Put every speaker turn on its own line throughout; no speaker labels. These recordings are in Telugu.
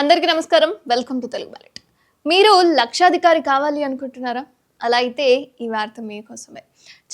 అందరికీ నమస్కారం. వెల్కమ్ టు తెలుగు బ్యాలెట్ మీరు లక్షాధికారి కావాలి అనుకుంటున్నారా? అలా అయితే ఈ వార్త మీకోసమే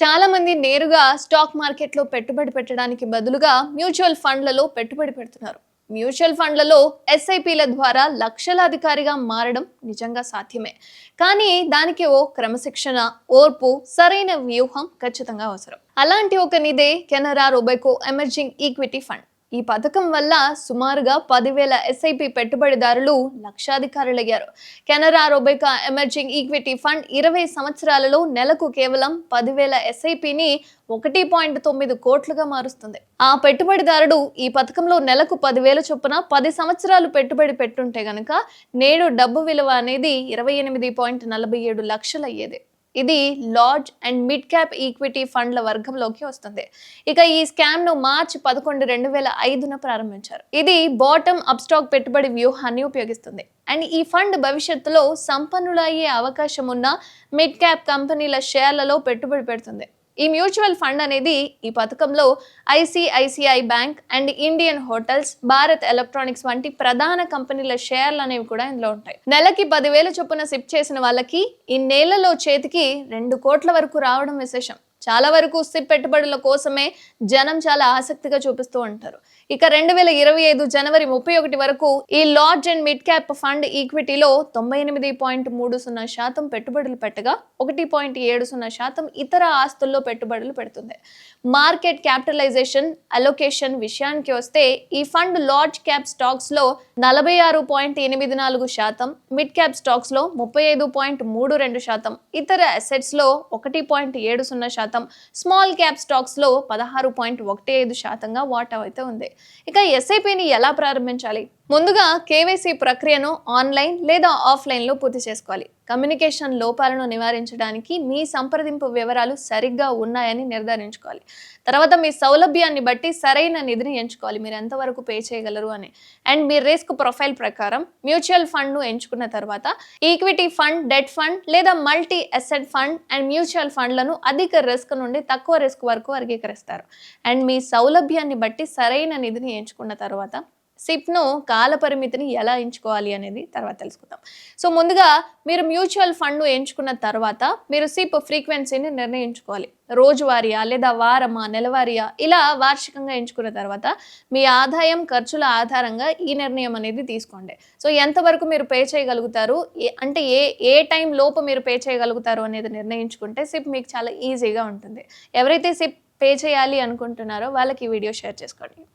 చాలామంది నేరుగా స్టాక్ మార్కెట్లో పెట్టుబడి పెట్టడానికి బదులుగా మ్యూచువల్ ఫండ్లలో పెట్టుబడి పెడుతున్నారు. మ్యూచువల్ ఫండ్లలో ఎస్ఐపిల ద్వారా లక్షలాధికారిగా మారడం నిజంగా సాధ్యమే. కానీ దానికి ఓ క్రమశిక్షణ ఓర్పు సరైన వ్యూహం ఖచ్చితంగా అవసరం. అలాంటి ఒక నిదే Canara Robeco emerging equity fund. ఈ పథకం వల్ల సుమారుగా పదివేల ఎస్ఐపి పెట్టుబడిదారులు లక్షాధికారులయ్యారు. Canara Robeco emerging equity fund ఇరవై సంవత్సరాలలో నెలకు కేవలం పదివేల ఎస్ఐపిని ఒకటి పాయింట్ తొమ్మిది కోట్లుగా మారుస్తుంది. ఆ పెట్టుబడిదారుడు ఈ పథకంలో నెలకు పదివేల చొప్పున పది సంవత్సరాలు పెట్టుబడి పెట్టుంటే గనక నేడు డబ్బు విలువ అనేది ఇరవై ఎనిమిది పాయింట్ నలభై ఏడు లక్షలు అయ్యేది ఇది large and mid cap equity ఫండ్ల వర్గంలోకి వస్తుంది. ఇక ఈ స్కామ్ను మార్చి పదకొండు రెండు వేల ఐదున ప్రారంభించారు. ఇది బాటమ్ అప్ స్టాక్ పెట్టుబడి వ్యూహాన్ని ఉపయోగిస్తుంది. అండ్ ఈ ఫండ్ భవిష్యత్తులో సంపన్నులయ్యే అవకాశం ఉన్న మిడ్ క్యాప్ కంపెనీల షేర్లలో పెట్టుబడి పెడుతుంది. ఈ మ్యూచువల్ ఫండ్ అనేది ఈ పథకంలో ICICI bank and Indian hotels Bharat electronics వంటి ప్రధాన కంపెనీల షేర్లు అనేవి కూడా ఇందులో ఉంటాయి. నెలకి పదివేల చొప్పున సిప్ చేసిన వాళ్ళకి ఈ నెలలో చేతికి రెండు కోట్ల వరకు రావడం విశేషం. చాలా వరకు సిప్ పెట్టుబడుల కోసమే జనం చాలా ఆసక్తిగా చూపిస్తూ ఉంటారు. ఇక రెండు వేల ఇరవై ఐదు జనవరి ముప్పై ఒకటి వరకు ఈ large and mid cap fund ఈక్విటీలో తొంభై ఎనిమిది పాయింట్ మూడు సున్నా శాతం పెట్టుబడులు పెట్టగా ఒకటి పాయింట్ ఏడు సున్నా శాతం ఇతర ఆస్తుల్లో పెట్టుబడులు పెడుతుంది. మార్కెట్ క్యాపిటలైజేషన్ అలొకేషన్ విషయానికి వస్తే ఈ ఫండ్ లార్జ్ క్యాప్ స్టాక్స్లో నలభై ఆరు పాయింట్ ఎనిమిది నాలుగు శాతం మిడ్ క్యాప్ స్టాక్స్లో ముప్పై ఐదు పాయింట్ మూడు రెండు శాతం ఇతర అసెట్స్లో ఒకటి పాయింట్ ఏడు సున్నా శాతం స్మాల్ క్యాప్ స్టాక్స్లో పదహారు పాయింట్ ఒకటి ఐదు శాతంగా వాటా అయితే ఉంది. ఇక ఎస్ఐపిని ఎలా ప్రారంభించాలి? ముందుగా కేవైసీ ప్రక్రియను ఆన్లైన్ లేదా ఆఫ్లైన్లో పూర్తి చేసుకోవాలి. కమ్యూనికేషన్ లోపాలను నివారించడానికి మీ సంప్రదింపు వివరాలు సరిగ్గా ఉన్నాయని నిర్ధారించుకోవాలి. తర్వాత మీ సౌలభ్యాన్ని బట్టి సరైన నిధిని ఎంచుకోవాలి. మీరు ఎంతవరకు పే చేయగలరు అని. అండ్ మీ రిస్క్ ప్రొఫైల్ ప్రకారం మ్యూచువల్ ఫండ్ను ఎంచుకున్న తర్వాత ఈక్విటీ ఫండ్ డెట్ ఫండ్ లేదా multi asset fund and mutual ఫండ్లను అధిక రిస్క్ నుండి తక్కువ రిస్క్ వరకు వర్గీకరిస్తారు. అండ్ మీ సౌలభ్యాన్ని బట్టి సరైన నిధిని ఎంచుకున్న తర్వాత సిప్ను కాలపరిమితిని ఎలా ఎంచుకోవాలి అనేది తర్వాత తెలుసుకుందాం. సో ముందుగా మీరు మ్యూచువల్ ఫండ్ను ఎంచుకున్న తర్వాత మీరు సిప్ ఫ్రీక్వెన్సీని నిర్ణయించుకోవాలి. రోజువారీయా లేదా వారమా నెలవారీయా ఇలా వార్షికంగా ఎంచుకున్న తర్వాత మీ ఆదాయం ఖర్చుల ఆధారంగా ఈ నిర్ణయం అనేది తీసుకోండి. సో ఎంతవరకు మీరు పే చేయగలుగుతారు? ఏ- అంటే ఏ ఏ టైం లోపు మీరు పే చేయగలుగుతారు అనేది నిర్ణయించుకుంటే సిప్ మీకు చాలా ఈజీగా ఉంటుంది. ఎవరైతే సిప్ పే చేయాలి అనుకుంటున్నారో వాళ్ళకి ఈ వీడియో షేర్ చేసుకోండి.